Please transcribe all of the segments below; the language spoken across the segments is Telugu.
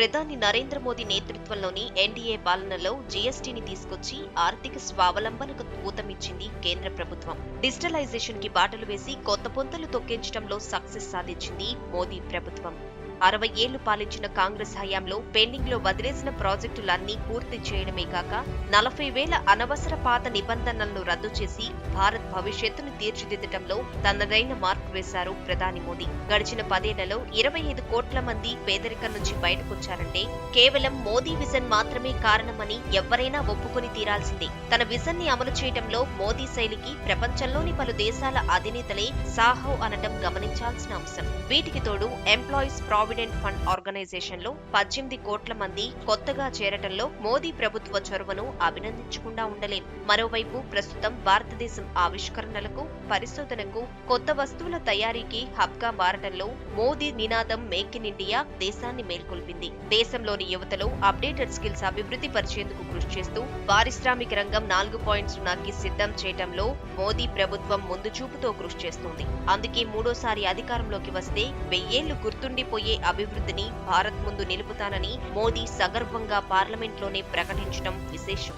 ప్రధాని నరేంద్ర మోదీ నేతృత్వంలోని ఎన్డీఏ పాలనలో జీఎస్టీని తీసుకొచ్చి ఆర్థిక స్వావలంబనకు ఊతమిచ్చింది కేంద్ర ప్రభుత్వం. డిజిటలైజేషన్కి బాటలు వేసి కొత్త పొంతలు తొక్కించడంలో సక్సెస్ సాధించింది మోదీ ప్రభుత్వం. అరవై ఏళ్ళు పాలించిన కాంగ్రెస్ హయాంలో పెండింగ్లో వదిలేసిన ప్రాజెక్టులన్నీ పూర్తి చేయడమే కాక నలభై వేల అనవసర పాత నిబంధనలను రద్దు చేసి భారత్ భవిష్యత్తును తీర్చిదిద్దటంలో తనదైన మార్క్ వేశారు ప్రధాని మోదీ గడిచిన పదేళ్ళలో ఇరవై ఐదు కోట్ల మంది పేదరికం నుంచి బయటకొచ్చారంటే కేవలం మోదీ విజన్ మాత్రమే కారణమని ఎవరైనా ఒప్పుకొని తీరాల్సిందే. తన విజన్ని అమలు చేయడంలో మోదీ శైలికి ప్రపంచంలోని పలు దేశాల అధినేతలే సాహో అనటం గమనించాల్సిన అంశం వీటికి తోడు ఎంప్లాయీస్ ప్రావిడెంట్ ఫండ్ ఆర్గనైజేషన్లో పద్దెనిమిది కోట్ల మంది కొత్తగా చేరటంలో మోదీ ప్రభుత్వ చొరవను అభినందించకుండా ఉండలేం. మరోవైపు ప్రస్తుతం భారతదేశం ఆవిష్కరణలకు పరిశోధనకు కొత్త వస్తువుల తయారీకి హబ్గా మారటంలో మోదీ నినాదం మేక్ ఇన్ ఇండియా దేశాన్ని మేల్కొల్పింది. దేశంలోని యువతలో అప్డేటెడ్ స్కిల్స్ అభివృద్ధి పరిచేందుకు కృషి చేస్తూ పారిశ్రామిక రంగం నాలుగు పాయింట్ సున్నాకి సిద్ధం చేయటంలో మోదీ ప్రభుత్వం ముందు చూపుతో కృషి చేస్తుంది. అందుకే మూడోసారి అధికారంలోకి వస్తే వెయ్యేళ్ళు గుర్తుండిపోయే అభివృద్ధిని భారత్ ముందు నిలుపుతానని మోదీ సగర్వంగా పార్లమెంట్లోనే ప్రకటించడం విశేషం.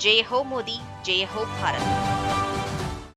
జయ హో మోదీ జయ హో భారత్.